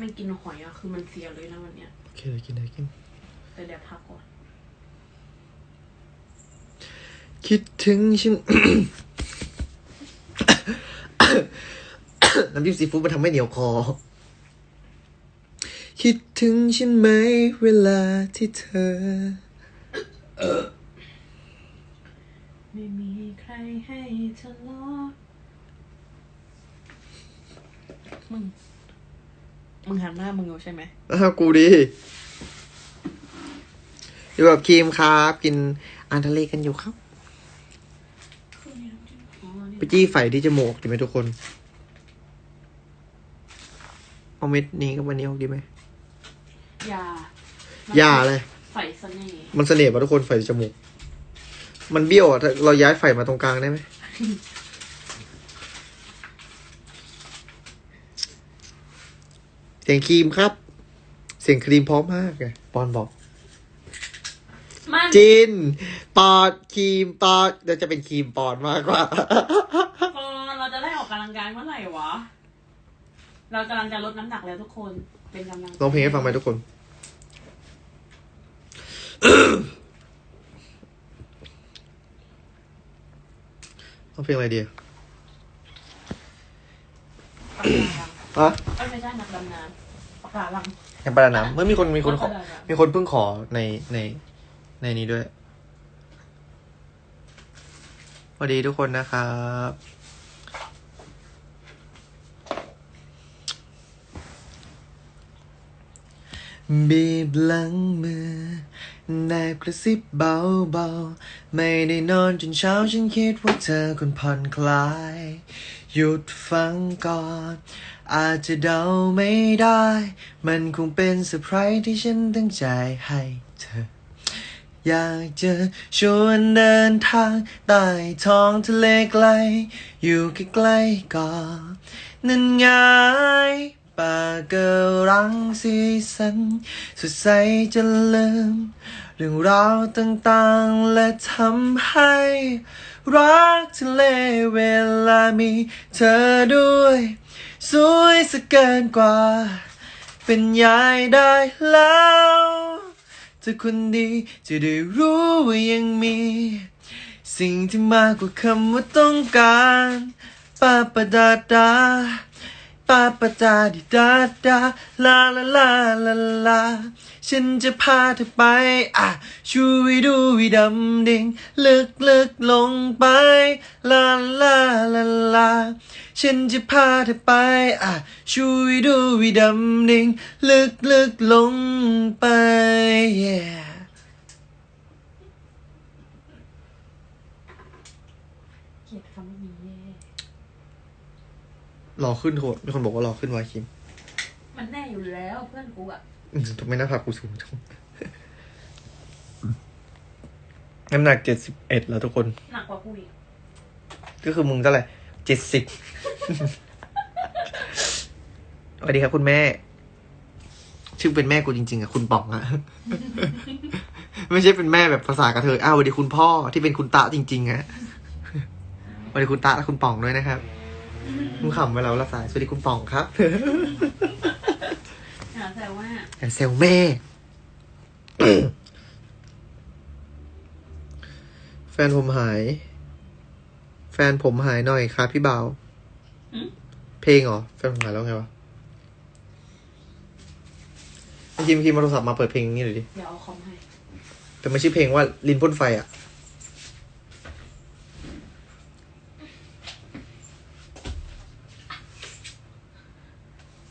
ไม่กินหอยอะคือมันเสียเลยนะวันเนี้ยโอเคเลยกินเลยกินแต่เดี๋ยวพักก่อน คิดถึงฉัน น้ำจิ้มซีฟู้ดมันทำให้เหนียวคอ คิดถึงฉันไหมเวลาที่เธอ ไม่มีใครให้ทะเลาะมึง มึงหันหน้ามึงอยู่ใช่ไหมอ้าวกูดีอยู่กับครีมครับ กินอาหารทะเลกันอยู่ครับอ๋อนี่ไปจี้ไฟที่จมูกดีไหมทุกคน เอาเม็ดนี้กับวันนี้ออกดีไหมยาอย่าเลยใส่เสน่ห์มันเสน่ห์ป่ะทุกคนไฟจมูก มันเบี้ยวอะถ้าเราย้ายไฟมาตรงกลางได้ไหม เสียงครีมครับ เสียงครีมพร้อมมากไงปอนบอกมันจินปอดครีมปอดเดี๋ยวจะเป็นครีมปอดมากกว่า เออเราจะได้ออกกำลังกายเมื่อไหร่วะ เรากำลังจะลดน้ำหนักแล้วทุกคน เป็นกำลังใจร้องเพลงให้ฟังไหมทุกคน ร้องเพลงอะไรดีอะปากกาลังอะเอ้ยไม่ใช่นักดำน้ำปากกาลังแห่งประดาน้ำเมื่อมีคนมีคนขอปากกาลังมีคนเพิ่งขอในในในนี้ด้วยสวัสดีทุกคนนะครับ บีบหลังมือแนบกระซิบเบาๆ ไม่ได้นอนจนเช้าฉันคิดว่าเธอคนผ่อนคลาย หยุดฟังก่อน อาจจะเดาไม่ได้ มันคงเป็นเซอร์ไพรส์ที่ฉันตั้งใจให้เธอ อยากจะชวนเดินทางใต้ท้องทะเลไกล อยู่ใกล้ๆก่อนนั่นไงป่าเกิดรังสีสันสดใสจนลืม เรื่องราวต่างๆและทำให้ รักทะเลเวลามีเธอด้วย สวยสะเกินกว่า เป็นยายได้แล้วเธอคนดีจะได้รู้ว่ายังมี สิ่งที่มากกว่าคำว่าต้องการปาปะดาดา ปาปะดาดิดาดาลาลาลาลาลาฉันจะพาเธอไป อะชูวิดูวิดำดิ่งลึกลึกลงไป ลาลาลาลาฉันจะพาเธอไป อะชูวิดูวิดำดิ่งลึกลึกลงไป yeah เกลียดคำว่ามีเย่ รอขึ้นโหดมีคนบอกว่ารอขึ้นวายคิม มันแน่อยู่แล้วเพื่อนกูอะอืมทำไมหน้าผากกูสูงจังน้ำหนักเจ็ดสิบเอ็ดแล้วทุกคน หนักกว่ากูอีก ก็คือมึงเท่าไหร่เจ็ดสิบสวัสดีครับคุณแม่ ชื่อเป็นแม่กูจริง ๆอะคุณป๋องอะไม่ใช่เป็นแม่แบบภาษากระเทยอ้าวสวัสดีคุณพ่อที่เป็นคุณตาจริงๆอะสวัสดีคุณตาและคุณป๋องด้วยนะครับ มึงขำไปแล้วละสายสวัสดีคุณป๋องครับหาแต่ว่าอย่าเซลแม่ แฟนผมหาย แฟนผมหายหน่อยครับพี่บ่าวหืมเพลงเหรอ แฟนผมหายแล้วไงวะไอ้คิมคิมมาโทรศัพท์มาเปิดเพลงนี้หน่อยดิ เดี๋ยวเอาคอมให้ แต่ไม่ใช่เพลงว่าลินพ่นไฟอะ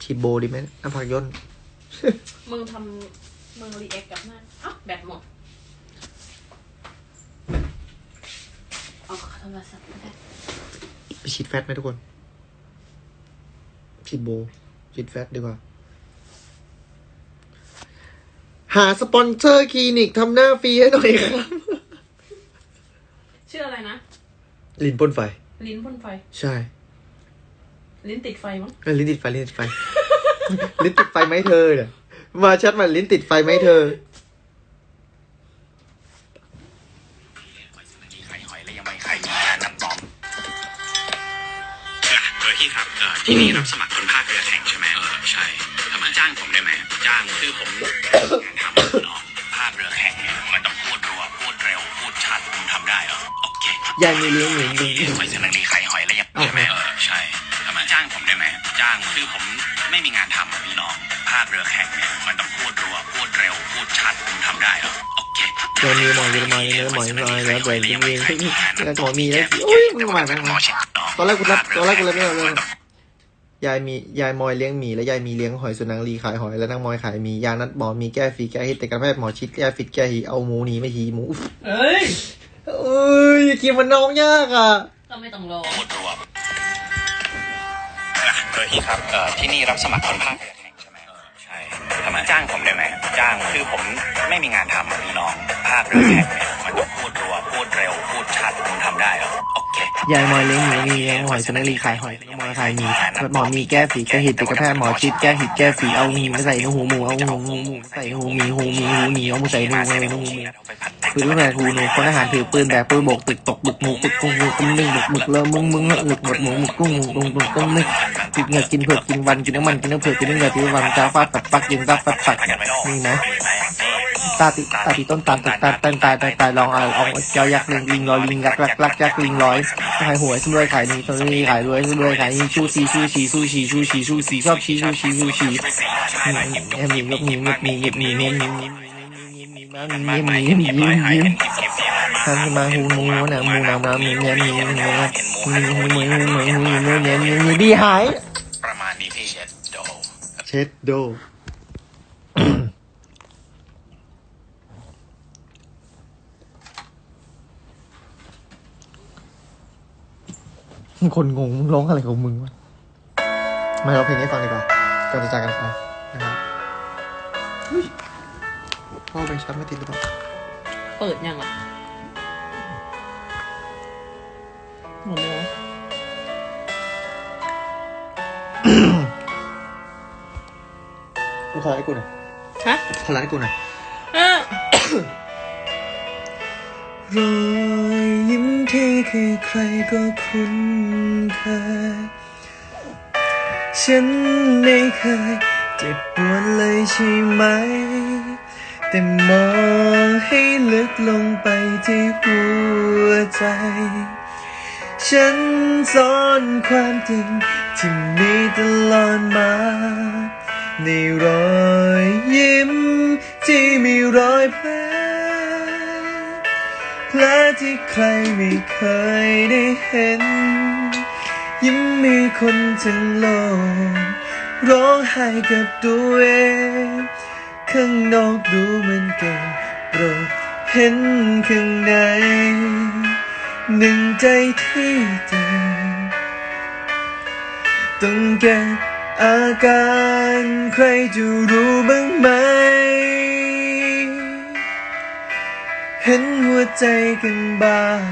ทีโบดีไหมน้ำผักย่นมึงทำมึงรีแอคกับหน้าอ้าวแบตหมดเอาโทรศัพท์ก็ได้ไปฉีดแฟตไหมทุกคนฉีดโบฉีดแฟตดีกว่า หาสปอนเซอร์คลินิกทำหน้าฟรีให้หน่อยครับ ชื่ออะไรนะ ลิ้นพ่นไฟ ลิ้นพ่นไฟ ใช่ ลิ้นติดไฟมั้งเอ้ยลิ้นติดไฟลิ้นติดไฟ ลิ้นติดไฟไหมเธอเนี่ยมาชัดมาลิ้นติดไฟไหมเธอมีไข่หอยและยังไม่ไข่มีงานน้ำตอมเออพี่ครับเออที่นี่รับสมัครคนภาคเรือแข่งใช่ไหมเออใช่ทำไมจ้างางผมได้ไหมจ้างคือผมทำเนาะภาคเรือแข่งเนี่ยมันต้องพูดรัวพูดเร็วพูดชัดผมทำได้เหรอโอเคยายมีเลี้ยงหมีหมีหอยเสนังรีไข่หอยอะไรอย่างอ้าวใช่ไหมเออางคือผมไม่มีงานทำพี่น้องภาคเรือแข่งเนี่ยมันต้องพูดรัวพูดเร็วพูดชัดผมทำได้เหรอโอเคยายมีหมอยเยอรมันเนื้อหมอยน้อยแล้วเบิร์ดยิงยิงแล้วหมอมีแล้วโอ้ยมึงมาแม่หมอมาเช็ดน้องตอนแรกกูรับตอนแรกกูเลยไม่เอาเลยยายมียายมอยเลี้ยงหมีและยายมีเลี้ยงหอยสุนังรีขายหอยและนางมอยขายหมียานัดหมอมีแก้ฝีแก้ฮิตแต่การแพทย์หมอชิดแก้ฟิตแก้หีเอาหมูหนีไม่หีหมูเอ้ยเอ้ยกินมันน้องยากอะก็ไม่ต้องรอ พูดรัวอะเออพี่ครับเอ่อที่นี่รับสมัครคนภาคเรือแข่งใช่ไหมเออใช่ทำไมจ้างผมได้ไหมจ้างคือผมไม่มีงานทำอะพี่น้องภาคเรือแข่งเนี่ยมันต้องพูดรัวพูดเร็วพูดชัดผมทำได้เหรอโอเค ยายมอยเลี้ยงหมีมีเลี้ยงหอยสุนังรีขายหอยนางมอยขายหมีหมอมีแก้ฝีแก้หิดตแต่การแพทหมอชิดแก้หิตแก้ฝีเอาหมีมาใส่ในหูหมูเอาหูหมูหมูใส่หูหมีหูหมีหูหมีเอาหมูใส่หูไงหูหมีคือลูกแม่ทูหนูคนอาหารถือปืนแบกปืนโบกตึกตกบึกหมูปึกกุ้งหมูกุ้งนึ่งบึกบึกเริ่มมึงมึงหลึกหมดหมูหมึกกุ้งหมูกุ้งกุ้งกุ้งนึ่งกินเงือกกินเผือกกินวันกินน้ำมันกินน้ำเผือกกินน้ำเงือกกินน้ำวันจ้าฟาดปัดปักยิงตับปัดปัดมีไหม ตาติตาติต้นตาลตาตาต้นตายตายตายลองเอาเอาเจ้ายักษ์ลิงลิงลอยลิงยักษ์รักรักยักษ์ลิงร้อยขายหวยซื้อด้วยขายนี้ซื้อด้วยขายด้วยซื้อด้วยขายนี้ชู้ชีชู้ชีชู้ชีชู้ชีชู้ชีชอบชีชูชีชูชีแอมยิ้มยกนิ้วยกนิ้วยิ้มนิ้วยิ้มนิ้วยิ้มยิ้มยิ้มยิ้มยิ้มยิ้มยิ้มยิ้มทำมาหูหมูหนังหมูหนังมามีเนี้ยมีเนี้ยมีมีมีมีมีมีมีเนี้ยมีมีดีหายประมาณนี้พี่เช็ดโดเช็ดโด คนงงมึงร้องอะไรของมึงวะมาเราเพลงนี้ฟังดีกว่าก่อนจะจากกันไปนะครับพ่อไปชัดไม่ติดหรือเปล่าเปิดยังอะหมดแล้วมึงขอให้กูหน่อยฮะขอให้กูหน่อยเออรอยยิ้มที่ใครก็คุ้นเคย ฉันไม่เคยเจ็บปวดเลยใช่ไหม แต่มองให้ลึกลงไปที่หัวใจ ฉันซ่อนความจริงที่มีตลอดมา ในรอยยิ้มที่มีรอยแผล แผลที่ใครไม่เคยได้เห็น ยิ้มมีคนทั้งโลกร้องไห้กับตัวเองข้างนอกดูเหมันเก่งโปรดเห็นข้างใน หนึ่งใจที่เจ็บต้องเก็บอาการใครจะรู้บ้างไหม เห็นหัวใจกันบ้าง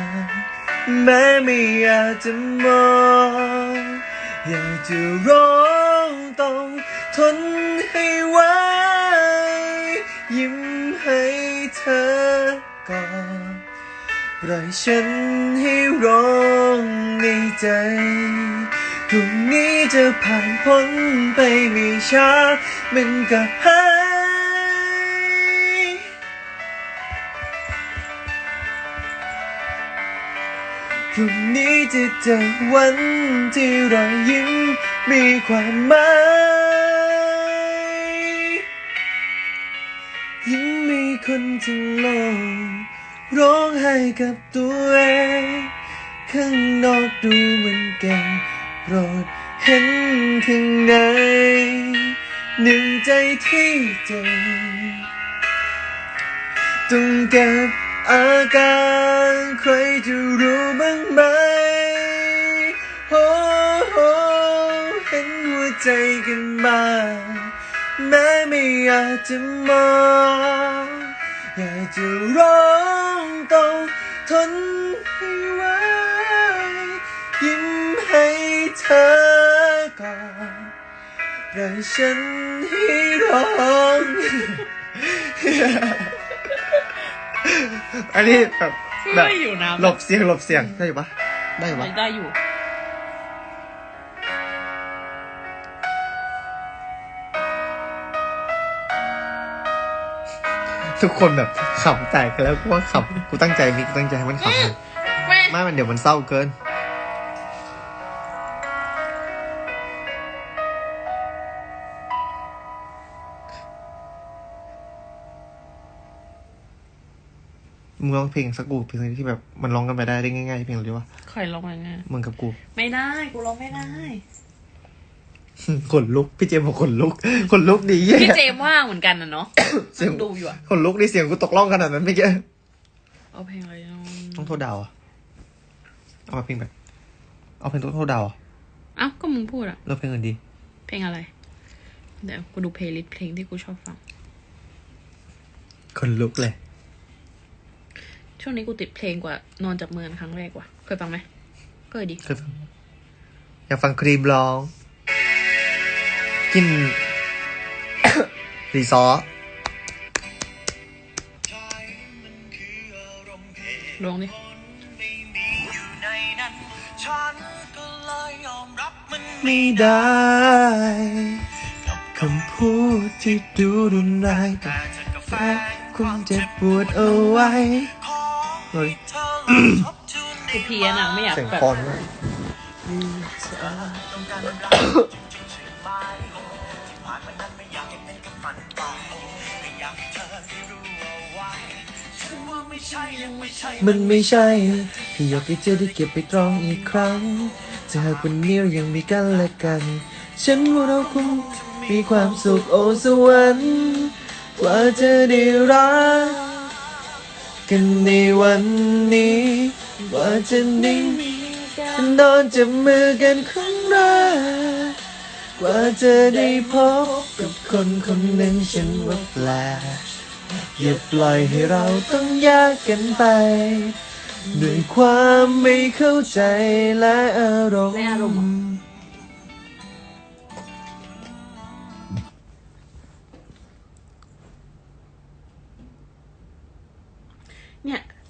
แม้ไม่อยากจะมองอยากจะร้องต้องทนให้ไหวยิ้มให้เธอก่อนปล่อยฉันให้ร้องในใจพรุ่งนี้จะผ่านพ้นไปไม่ช้ามันก็หา พรุ่งนี้จะเจอวันที่รอยยิ้มมีความหมายยิ้มมีคนทั้งโลกร้องไห้กับตัวเองข้างนอกดูเหมันเก่งโปรดเห็นข้างในหนึ่งใจที่เจ็บต้องเก็บ อาการใครจะรู้บ้างไหมโอ้โหเห็นหัวใจกันมาแม้ไม่อยากจะมองอยากจะร้องต้องทนให้ไหวยิ้มให้เธอก่อนปล่ฉันให้ร้อง อันนี้แบบแบบหลบเสียงหลบเสียงได้ปะได้ปะได้อยู่ ทุกคนแบบขำแตกกันแล้วกูว่าขำกูตั้งใจมีกูตั้งใจมันขำไม่มันเดี๋ยวมันเศร้าเกิน มึงร้องเพลงสักกูเพลงที่แบบมันร้องกันไปได้ได้ง่ายๆเพลงอะไรวะคอยลงยังไงมึงกับกู ไม่ได้ กูร้องไม่ได้ขนลุก พี่เจมส์บอกขนลุกขนลุกดีเหี้ยพี่เจมส์ว่างเหมือนกันนะเนาะเสียงดูอยู่อะขนลุกดีเสียงกูตกล่องขนาดนั้นไม่เกี้เอาเพลงอะไรเนาะต้องโทษดาวอะเอามาเพลงแบบ เอาเพลงต้องโทษดาวอะเอ้าก็มึงพูดอะเลือกเพลงอื่นดี เพลงอะไรเดี๋ยวกูดูเพลย์ลิสต์เพลงที่กูชอบฟังขนลุกเลย ช่วงนี้กูติดเพลงกว่านอนจับมือกันครั้งแรกว่ะ เคยฟังไหมเคยดิเคยฟังอยากฟังครีมร้อง กิน รีซอร์ลองดิไม่ได้กับคำพูดที่ดูรุนแรงแต่แฝงความเจ็บปวดเอาไว้ เฮ้ยกูเพี้ยนอะไม่อยากเสียงแบบคอนมากมันไม่ใช่ที่อยากให้เธอได้เก็บไปตรองอีกครั้งถ้าหากวันนี้เรายังมีกันและกัน ฉันว่าเราคงมีความสุขโอ้สวรรค์กว่าจะได้รัก กันในวันนี้กว่าจะนิ่งนอนจับมือกันครั้งแรกกว่าจะได้พบกับคนคนหนึ่งฉันว่าแปลกอย่าปล่อยให้เราต้องแยกกันไปด้วยความไม่เข้าใจและอารมณ์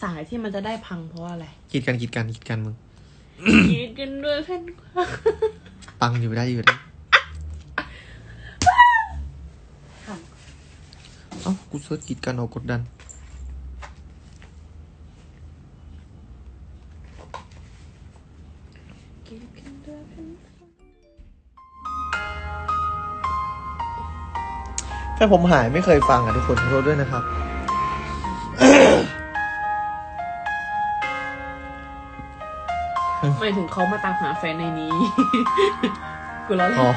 สายที่มันจะได้พังเพราะอะไรกีดกันกีดกันกีดกันมึงคิดกันด้วยเพื่อนปังอยู่ได้อยู่ได้เอ้ากูเซิร์ชกีดกันเอากดดันคิดกันด้วยเพื่อนแค่ผมหายไม่เคยฟังอะทุกคนขอโทษด้วยนะครับ มายถึงเขามาตามหาแฟนในนี้ กูร้อนอ๋อ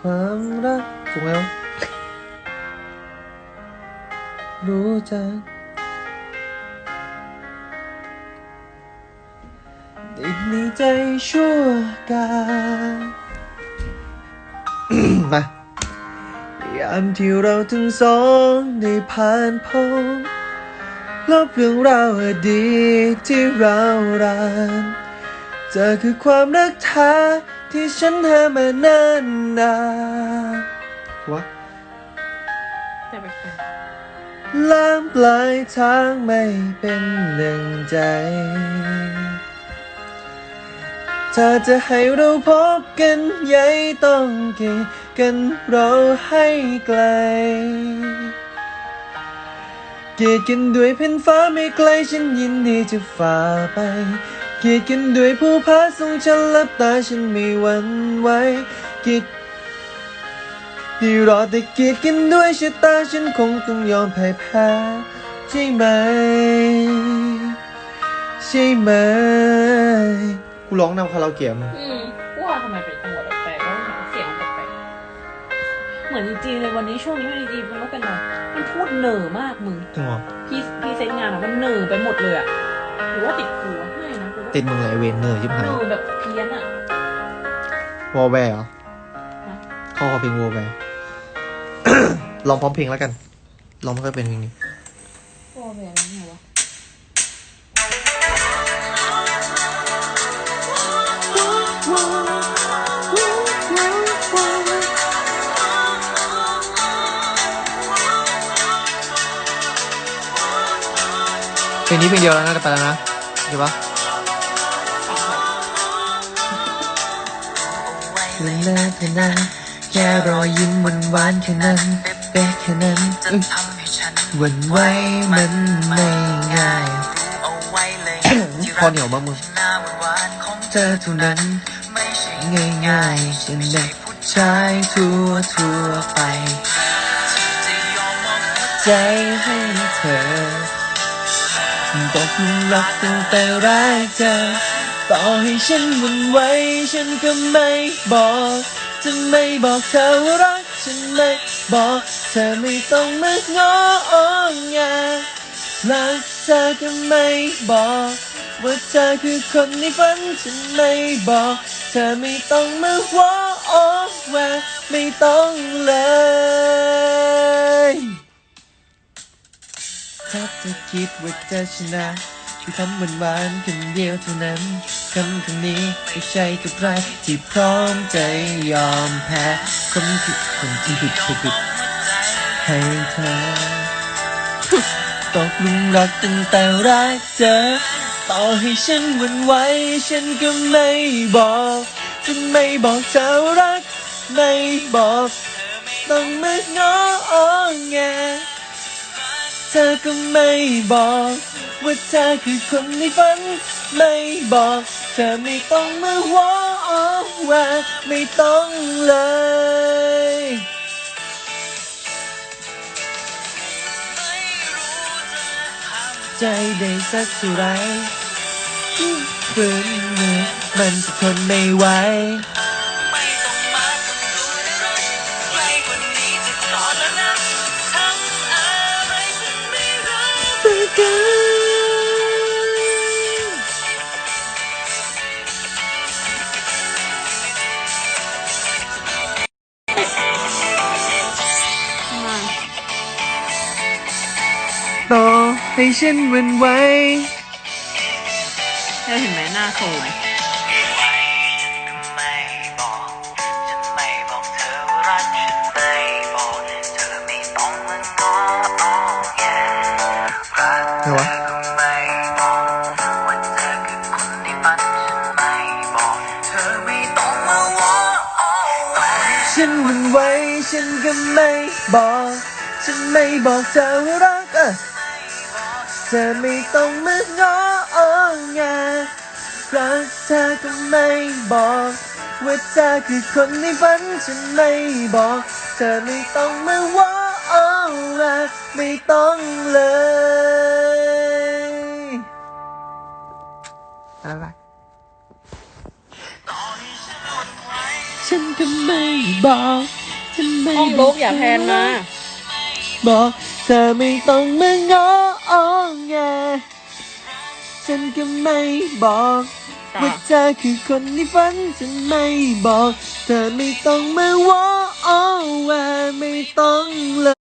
ความรักถูกไหมวะรู้จักติดในใจชั่วกาล ยามที่เราทั้งสองได้ผ่านพ้นลบเรื่องราวอดีตที่เรารานเธอคือความรักแท้ที่ฉันหามานานนานวะลกล้ามปลายทางไม่เป็นหนึ่งใจ ถ้าจะให้เราพบกันใหญ่ต้องเกี่กันเราให้ไกล เกลียดกันด้วยแผ่นฟ้าไม่ไกลฉันยินดีจะฝ่าไป เกลียดกันด้วยผู้พาทรงฉันหลับตาฉันไม่หวั่นไหวเกลียดที่รอแต่เกลียดกันด้วยชะตาฉันคงต้องยอมแพ้แพ้ใช่ไหม ใช่ไหม กูร้องนำคาราโอเกะมึงๆอืมกูว่าทำไมเป็นจังหวะแปลกๆแล้วเสียงมันแปลกๆเหมือนจริงๆเลยวันนี้ช่วงนี้มันจริงๆมันก็เป็นอะไรมันพูดเหน่อมากมึงจริงเหรอพี่พี่เซ็ตงานอะมันเหน่อไปหมดเลยอะหรือว่าติดกูวะไม่นะกูว่าติดมึงเลยเวนเนอร์ยิบเหหายน่อแบบเพี้ยนอะวอลแวร์เหรอฮะเข้ากับเพลงวอลแวร์ ลองพร้อมเพลงแล้วกัน ลองไม่ค่อยเป็นเพลงนี้ ลงนี้เพลงเดียวแล้วนะจะไปแล้วนะใช่ปะอหน้าเธอนั้นแค่รอยยิ้มหวานหวานๆแค่นั้นเป๊ะๆแค่นั้นจะอึ๊ะทำให้ฉันหวันไหวมันไม่ง่ายรู้เอาไว้เลยที่พอเหนียวมากมึงหน้าหวานๆของเธอเท่านั้นไม่ใช่ง่ายๆฉันเด็กผู้ชายทั่วทั่วๆไปจะยอมมองหัวใจให้เธอ ตกลุมรักตั้งแต่แรกเจอต่อให้ฉันหวันไหวฉันก็ไม่บอก จะไม่บอกเธอว่ารัก ฉันไม่บอก เธอไม่ต้องมางองารักเธอก็ไม่บอกว่าเธอคือคนในฝันฉันไม่บอก เธอไม่ต้องมาว้าโอ้แววไม่ต้องเลย ถ้าเธอคิดว่าจะชนะคือทำหวานหวานคนเดียวเท่านั้นคำคำนี้ไม่ใช่กับใครที่พร้อมใจยอมแพ้คนที่คนที่ผิดผิดผิดให้เธอตกหลุมรักตั้งแต่แรกเจอต่อให้ฉันหวันไหวฉันก็ไม่บอกจะไม่บอกเธอรัก ไม่บอกต้องมาง้อแง ธอก็ไม่บอก ว่าเธอคือคนในฝัน ไม่บอก เธอไม่ต้องมาว้าวแวะไม่ต้องเลยใจได้สักเท่าไรฝืนมือมันจะทนไม่ไหว ให้ฉันหวันไหวเธอเห็นไหมหน้าโซมไว้ฉันก็ไม่บอกฉันไม่บอกเธอว่ารักฉันไม่บอกเธอไม่ต้องมาง้ออ้อแงรักเธอก็ไม่บอกว่าเธอคือคนที่ฝันฉันไม่บอกเธอไม่ต้องมาว้ออ้อแงฉันหวันไหวฉันก็ไม่บอก ฉันไม่บอกเธอว่า ธอไม่ต้องมาง้อแงรักเธอก็ไม่บอกว่าเธอคือคนในฝันฉันไม่บอก เธอไม่ต้องมาว้าแวะไม่ต้องเลยอะไรฉันก็ไม่บอกฉันไม่ห้องบลุอกอย่าแพนมาบอก เธอไม่ต้องมาง้อแงฉันก็ไม่บอกจ้ะว่าเธอคือคนในฝันฉันไม่บอก เธอไม่ต้องมาว้าแวะไม่ต้องเลย